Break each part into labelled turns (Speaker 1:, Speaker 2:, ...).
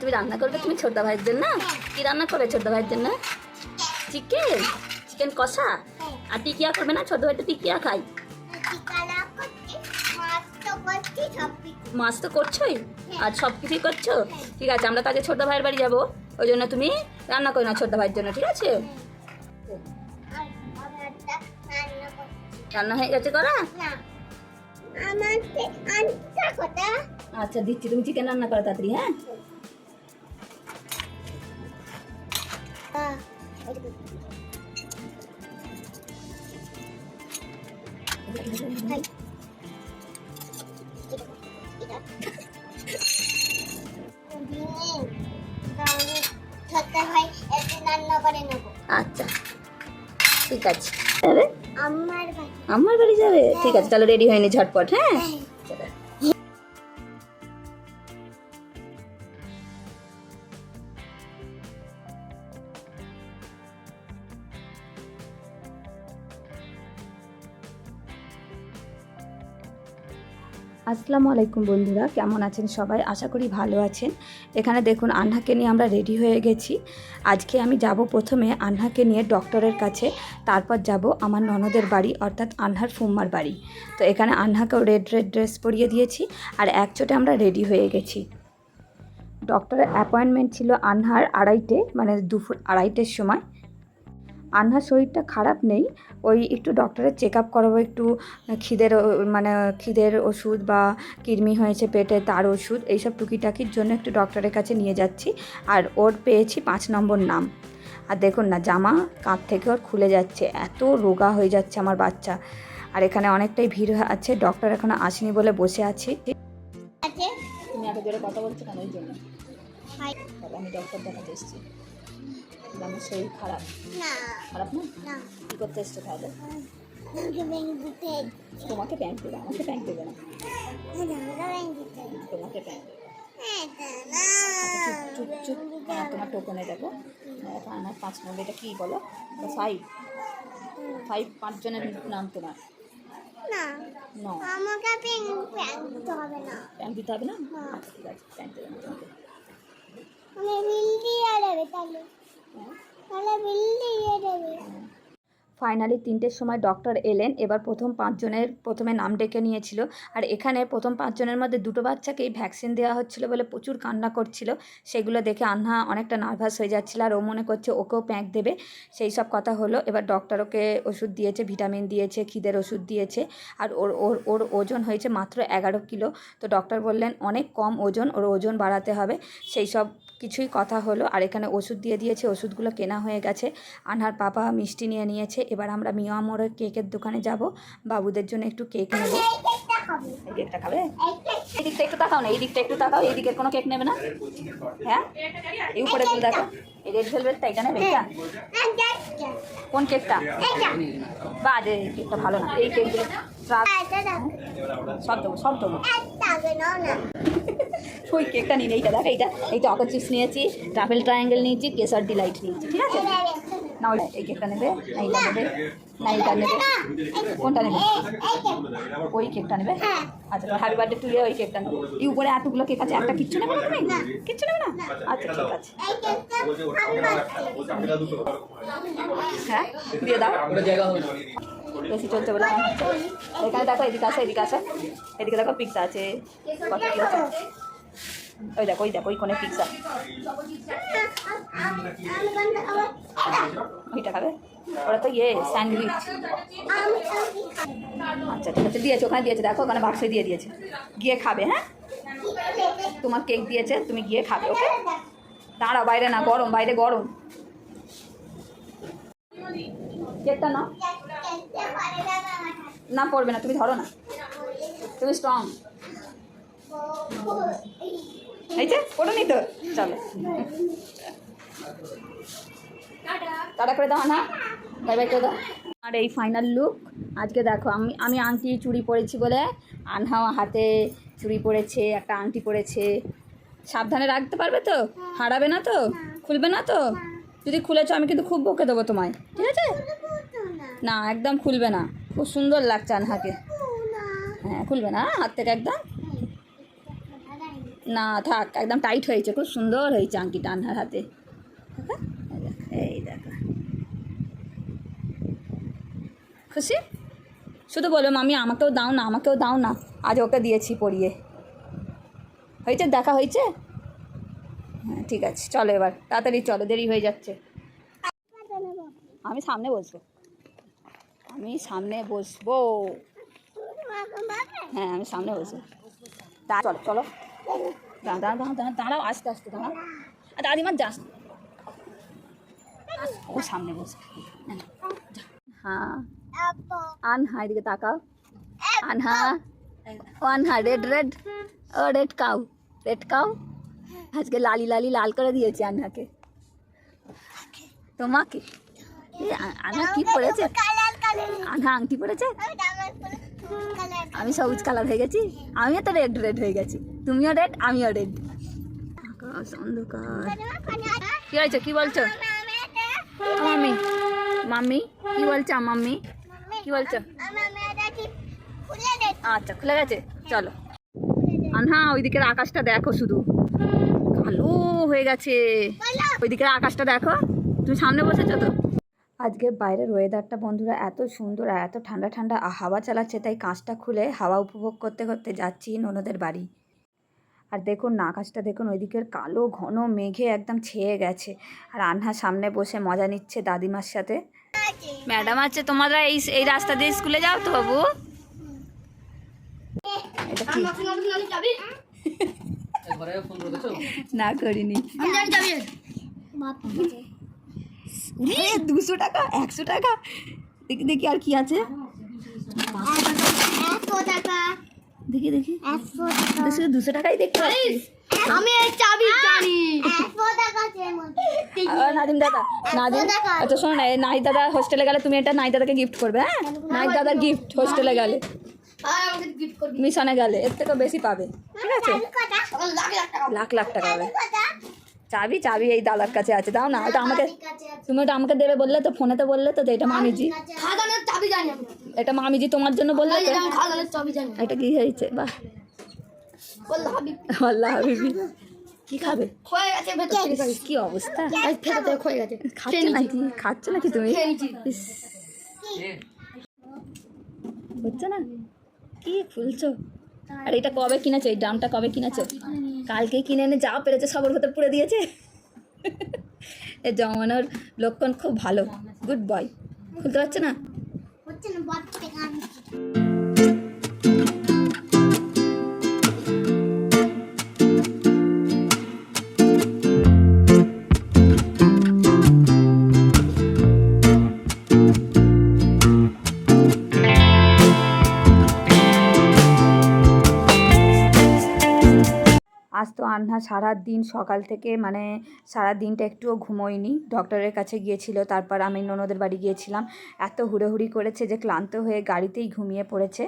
Speaker 1: তুমি রান্না করবে তুমি ছোটদা ভাইয়ের জন্য? কি রান্না করবে ছোটদা ভাইয়ের জন্য? চিকেন চিকেন কষা? আর টিকিয়া করবে না? ছোট ভাই তো টিকিয়া খাই
Speaker 2: মাছ তো
Speaker 1: করছোই? আর সব কিছুই করছ? ঠিক আছে আমরা কাজে ছোটদা ভাইয়ের বাড়ি যাব। ওই জন্য তুমি রান্না করো না ছোটদা ভাইয়ের জন্য ঠিক আছে?
Speaker 2: রান্না
Speaker 1: হয়ে গেছে করা? আচ্ছা দিচ্ছি। তুমি চিকেন রান্না করো তাড়াতাড়ি হ্যাঁ? আচ্ছা ঠিক আছে। যাবে?
Speaker 2: আমার
Speaker 1: বাড়ি। যাবে? ঠিক আছে তাহলে রেডি হয়নি ঝটপট হ্যাঁ। আসসালামু আলাইকুম বন্ধুরা, কেমন আছেন সবাই? আশা করি ভালো আছেন। এখানে দেখুন আন্নাকে নিয়ে আমরা রেডি হয়ে গেছি। আজকে আমি যাব প্রথমে আন্নাকে নিয়ে ডক্টরের কাছে, তারপর যাব আমার ননদের বাড়ি, অর্থাৎ আনহার ফুম্মার বাড়ি। তো এখানে আন্নাকেও রেড রেড ড্রেস পরিয়ে দিয়েছি, আর একচোটে আমরা রেডি হয়ে গেছি। ডক্টরের অ্যাপয়েন্টমেন্ট ছিল আনহার আড়াইটে মানে দুপুর আড়াইটের সময়। আনহার শরীরটা খারাপ নেই ওই একটু ডক্টরের চেক আপ করাবো একটু খিদের মানে খিদের ওষুধ বা কৃমি হয়েছে পেটে তার ওষুধ এইসব টুকিটাকির জন্য একটু ডক্টরের কাছে নিয়ে যাচ্ছি আর ওর পেয়েছি পাঁচ নম্বর নাম। আর দেখুন না জামা কাঁধ থেকে ওর খুলে যাচ্ছে এত রোগা হয়ে যাচ্ছে আমার বাচ্চা। আর এখানে অনেকটাই ভিড় আছে ডক্টর এখনও আসেনি বলে বসে আছি।
Speaker 2: আছে
Speaker 1: তুমি এত জোরে কথা বলছো কেন? ওই জন্য। আমি ডক্টর দেখাতে এসেছি। আমার শরীর খারাপ।
Speaker 2: না।
Speaker 1: খারাপ না?
Speaker 2: না।
Speaker 1: কী করতে এসছো তাহলে?
Speaker 2: ব্যাংক
Speaker 1: তোমাকে প্যান্ট দেবে আমাকে প্যান্ট দেবে না।
Speaker 2: আমাকে ব্যাংক
Speaker 1: তোমাকে প্যান্ট দেবে।
Speaker 2: হ্যাঁ না
Speaker 1: চুপ চুপ হ্যাঁ তোমার টোকনে দেখো। আমার পাঁচ নম্বর এটা কী বলো? ফাইভ ফাইভ পাঁচজনের নাম তোমার
Speaker 2: না?
Speaker 1: ন।
Speaker 2: আমাকে ব্যাংক ব্যাংক দিতে হবে না।
Speaker 1: প্যান্ট দিতে হবে না?
Speaker 2: হ্যাঁ।
Speaker 1: আচ্ছা ঠিক আছে প্যান্ট দেবে না তোমাকে।
Speaker 2: আমি বিল দিয়ে তাহলে।
Speaker 1: হ্যাঁ
Speaker 2: তাহলে বিল দিয়ে দেবে
Speaker 1: ফাইনালি তিনটের সময় ডক্টর এলেন। এবার প্রথম পাঁচজনের, প্রথমে নাম ডেকে নিয়েছিল। আর এখানে প্রথম পাঁচজনের মধ্যে দুটো বাচ্চাকেই ভ্যাকসিন দেওয়া হচ্ছিল বলে প্রচুর কান্না করছিল। সেগুলো দেখে আন্না অনেকটা নার্ভাস হয়ে যাচ্ছিল আর ও মনে করছে ওকেও প্যাঁক দেবে। সেই সব কথা হলো। এবার ডক্টর ওকে ওষুধ দিয়েছে, ভিটামিন দিয়েছে, খিদের ওষুধ দিয়েছে। আর ওর ওর ওর ওজন হয়েছে মাত্র এগারো কিলো। তো ডক্টর বললেন, অনেক কম ওজন, ওর ওজন বাড়াতে হবে। সেই সব কিছুই কথা হলো। আর এখানে ওষুধ দিয়ে দিয়েছে, ওষুধগুলো কেনা হয়ে গেছে। আনহার পাপা মিষ্টি নিয়ে নিয়েছে। এবার আমরা মিয়া মোড়ের কেকের দোকানে যাব। বাবুদের জন্য একটু কেক নেব।
Speaker 2: কেকটা খাবে।
Speaker 1: এই দিকটা একটু তাকাও না এই দিকটা একটু তাকাও এই দিকের কোনো কেক নেবে না? হ্যাঁ? এই উপরে দেখো। এই রেড ভেলভেটটা এটা নেবে? এটা
Speaker 2: হ্যাঁ কেকটা
Speaker 1: কোন কেকটা? বাজে কেকটা ভালো না। এই কেকগুলো সব দেবো সব দেবো। ওই কেকটা নিন এইটা দেখ এইটা। চিপস নিয়েছি ট্রাভেল ট্রায়াঙ্গেল নিয়েছি কেসার ডিলাইট নিয়েছি ঠিক আছে? না এই কেকটা নেবে না নেবে না নেবে। কোনটা নেবে? ওই কেকটা নেবে। আচ্ছা হ্যাপি বার্থডে টু ওই কেকটা নেবে। এই উপরে এতগুলো কেক আছে, একটা কিচ্ছু নেবে না তুমি? কিচ্ছু নেবে না? আচ্ছা ঠিক আছে। হ্যাঁ দিয়ে দাও। বেশি চলছে বলে এখানে দেখো, এদিকে আছে এদিকে আছে। এদিকে দেখো পিৎজা আছে। কত কি আছে? ওই দেখো ওই দেখো ওই কোনে পিৎজা ওইটা খাবে? ওরা তো ইয়ে স্যান্ডউইচ আচ্ছা ঠিক আছে, দিয়েছে, ওখানে দিয়েছে, দেখো, ওখানে বাক্সে দিয়ে দিয়েছে। গিয়ে খাবে হ্যাঁ? তোমার কেক দিয়েছে, তুমি গিয়ে খাবে ওকে দাঁড়াও, বাইরে না, গরম, বাইরে গরম। কেকটা না না, পড়বে না, তুমি ধরো না। তুমি স্ট্রং এই করে দাও আর এই ফাইনাল লুক আজকে দেখো, আমি আমি আংটি চুড়ি পরেছি বলে, আনহাও হাতে চুড়ি পরেছে, একটা আংটি পরেছে। সাবধানে রাখতে পারবে তো? হারাবে না তো? খুলবে না তো? যদি খুলেছো, আমি কিন্তু খুব বকে দেবো তোমায়। ঠিক আছে? না, একদম খুলবে না। খুব সুন্দর লাগছে আনহাকে। হ্যাঁ খুলবে না? হাত থেকে একদম? না, থাক, একদম টাইট হয়েছে, খুব সুন্দর হয়েছে আংটিটা আনহার হাতে? এই দেখো। খুশি? শুধু বলো মামি, আমাকেও দাও না, আমাকেও দাও না। আজ ওকে দিয়েছি পরিয়ে। হয়েছে? দেখা হয়েছে? হ্যাঁ ঠিক আছে, চলো এবার। তাড়াতাড়ি চলো, দেরি হয়ে যাচ্ছে। আমি সামনে বসবো। আমি সামনে বসবো। হ্যাঁ আমি সামনে বসবো। দা চলো চলো। দাঁড়া দাঁড়া দাঁড়া দাঁড়া দাঁড়াও আস্তে আস্তে দাঁড়াও আর দাদিমার যাস ও সামনে বসবে হ্যাঁ আনহা এদিকে তাকাও আনহা ও আনহা রেড রেড ও রেড কাউ রেড কাউ আজকে লালি লালি লাল করে দিয়েছি আনহাকে তোমাকে এ, আ- আনহা কি পড়েছে
Speaker 2: কালার কালার
Speaker 1: আনহা আংটি পড়েছে
Speaker 2: আমি
Speaker 1: সবুজ কালার হয়ে গেছি, আমিও তো রেড রেড হয়ে গেছি। তুমিও রেড আমিও রেড আকাশ অন্ধকার। কি হয়েছে? কি বলছো? মাম্মি মাম্মি কি বলছো মাম্মি কি বলছো? আচ্ছা খুলে গেছে। চলো। আনহা, ওইদিকের আকাশটা দেখো শুধু। কালো হয়ে গেছে। ওইদিকের আকাশটা দেখো। তুমি সামনে বসেছো তো? আজকে বাইরের ওয়েদারটা বন্ধুরা এত সুন্দর আর এত ঠান্ডা ঠান্ডা হাওয়া চালাচ্ছে তাই কাঁচটা খুলে হাওয়া উপভোগ করতে করতে যাচ্ছি ননদের বাড়ি। আর দেখুন না আকাশটা দেখুন ওইদিকের কালো ঘন মেঘে একদম ছেয়ে গেছে। আর আনহা সামনে বসে মজা নিচ্ছে দাদিমার সাথে। ম্যাডাম আছে তোমরা এই এই রাস্তা দিয়ে স্কুলে যাও তো বাবু। না করিনি। দুশো টাকা একশো টাকা। দেখি দেখি আর কি আছে। দেখি দেখি। দুশো দুশো টাকাই দেখতে পাচ্ছি।
Speaker 2: আমি চাবি জানি।
Speaker 1: নাদিম দাদা নাদিম আচ্ছা শোনো না এই দাদা হোস্টেলে গেলে তুমি এটা নাহিদ দাদাকে গিফট করবে হ্যাঁ? নাহিদ দাদার গিফট হোস্টেলে গেলে।
Speaker 2: করবি।
Speaker 1: মিশনে গেলে এর থেকেও বেশি পাবে। ঠিক আছে?
Speaker 2: লাখ লাখ টাকা।
Speaker 1: লাখ লাখ টাকা। চাবি চাবি এই দাদার কাছে আছে। দাও না ওটা আমাকে তুমি ওটা আমাকে দেবে বললে তো ফোনেতে বললে তো এটা মামিজি এটা মামিজি তোমার জন্য বললে তো।
Speaker 2: আমি চাবি জানি।
Speaker 1: এটা কি হয়েছে? বাহ। আল্লাহ হাবিবি। কি খাবে? কি অবস্থা? খাচ্ছ নাকি? খাচ্ছ নাকি তুমি? হচ্ছে না? কি খুলছো? আর এটা কবে কিনেছো? এই ড্রামটা কবে কিনেছো? কালকে কিনে এনে যা পেরেছে সবার ভেতর পুড়ে দিয়েছে। এ জমানোর লক্ষণ খুব ভালো। গুড বয় খুলতে পারছে না?
Speaker 2: হচ্ছে না
Speaker 1: আন্না সারা দিন সকাল থেকে মানে সারা দিনটা একটুও ঘুমোয়নি। ডক্টরের কাছে গিয়েছিল, তারপর আমি ননদের বাড়ি গিয়েছিলাম। এত হুড়োহুড়ি করেছে যে ক্লান্ত হয়ে গাড়িতেই ঘুমিয়ে পড়েছে।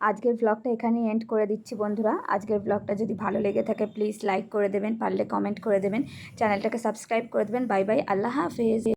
Speaker 1: আজকের ব্লগটা এখানেই এন্ড করে দিচ্ছি বন্ধুরা। আজকের ব্লগটা যদি ভালো লেগে থাকে প্লিজ লাইক করে দেবেন, পারলে কমেন্ট করে দেবেন। চ্যানেলটাকে সাবস্ক্রাইব করে দেবেন। বাই বাই আল্লাহ হাফেজ।